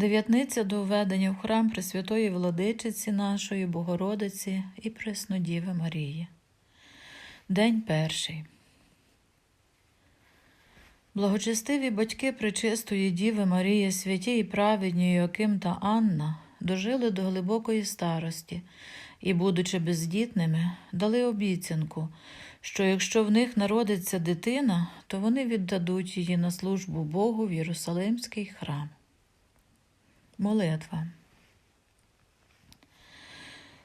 Дев'ятниця до введення в храм Пресвятої Владичиці нашої Богородиці і Преснодіви Марії. День перший. Благочестиві батьки Пречистої Діви Марії, святі і праведні Йоаким та Анна дожили до глибокої старості і, будучи бездітними, дали обіцянку, що якщо в них народиться дитина, то вони віддадуть її на службу Богу в Єрусалимський храм. Молитва.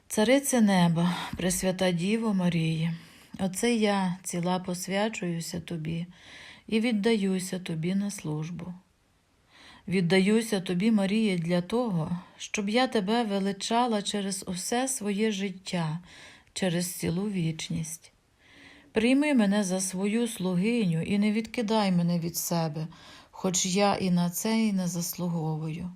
Царице неба, Пресвята Діво Марії, оце я ціла посвячуюся тобі і віддаюся тобі на службу. Віддаюся тобі, Марії, для того, щоб я тебе величала через усе своє життя, через цілу вічність. Прийми мене за свою слугиню і не відкидай мене від себе, хоч я і на це і не заслуговую.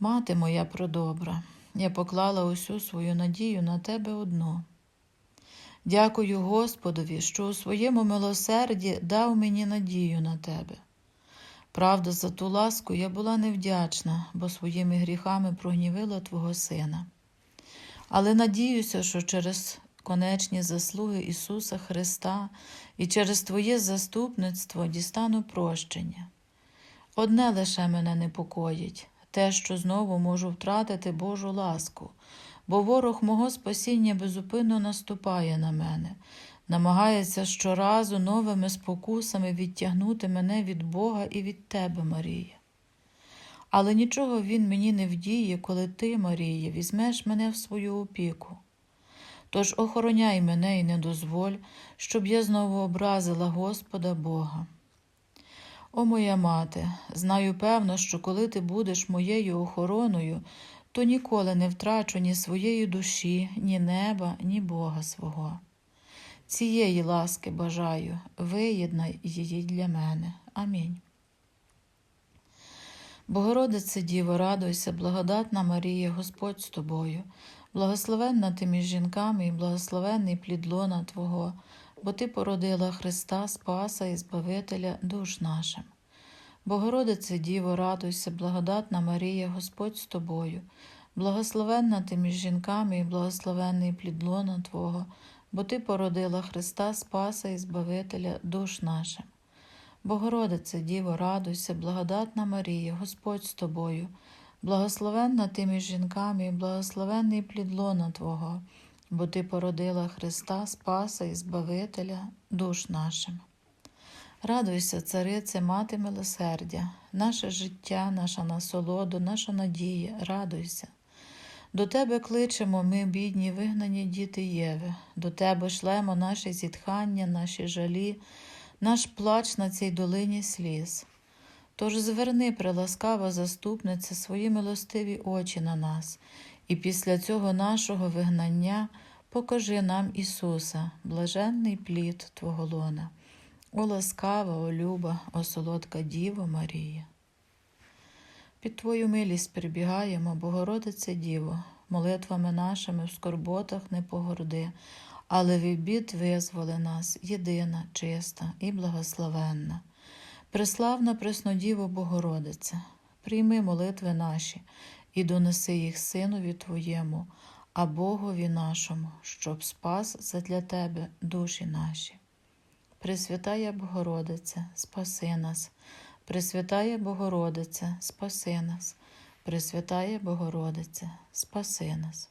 Мати моя продобра, я поклала усю свою надію на тебе одну. Дякую Господові, що у своєму милосерді дав мені надію на тебе. Правда, за ту ласку я була невдячна, бо своїми гріхами прогнівила Твого Сина. Але надіюся, що через конечні заслуги Ісуса Христа і через Твоє заступництво дістану прощення. Одне лише мене непокоїть те, що знову можу втратити Божу ласку, бо ворог мого спасіння безупинно наступає на мене, намагається щоразу новими спокусами відтягнути мене від Бога і від Тебе, Марія. Але нічого він мені не вдіє, коли ти, Марія, візьмеш мене в свою опіку. Тож охороняй мене і не дозволь, щоб я знову образила Господа Бога. О моя мати, знаю певно, що коли ти будеш моєю охороною, то ніколи не втрачу ні своєї душі, ні неба, ні Бога свого. Цієї ласки бажаю, виєднай її для мене. Амінь. Богородице Діво, радуйся, благодатна Марія, Господь з тобою, благословенна ти між жінками і благословенний плід лона Твого, бо Ти породила Христа, Спаса і Збавителя душ нашим. Богородице Діво, радуйся, благодатна Марія, Господь з тобою, благословенна ти між жінками і благословенний плід лона Твого, бо Ти породила Христа, Спаса і Збавителя душ нашим. Богородице Діво, радуйся, благодатна Марія, Господь з тобою, благословенна ти між жінками і благословенний плід лона Твого, бо Ти породила Христа, Спаса і Збавителя душ нашим. Радуйся, царице, мати милосердя, наше життя, наша насолоду, наша надія, радуйся. До тебе кличемо ми, бідні, вигнані діти Єви, до тебе шлемо наші зітхання, наші жалі, наш плач на цій долині сліз. Тож зверни, приласкава заступниця, свої милостиві очі на нас, і після цього нашого вигнання покажи нам Ісуса, блаженний плід Твого лона. О ласкава, о люба, о солодка Діво Марія. Під Твою милість прибігаємо, Богородице Діво, молитвами нашими в скорботах не погорди, але від бід визволи нас, єдина, чиста і благословенна. Преславна Преснодіво Богородице, прийми молитви наші і донеси їх Синові Твоєму, а Богові нашому, щоб спас задля Тебе душі наші. Пресвятая Богородице, спаси нас, Пресвятая Богородице, спаси нас, Пресвятая Богородице, спаси нас.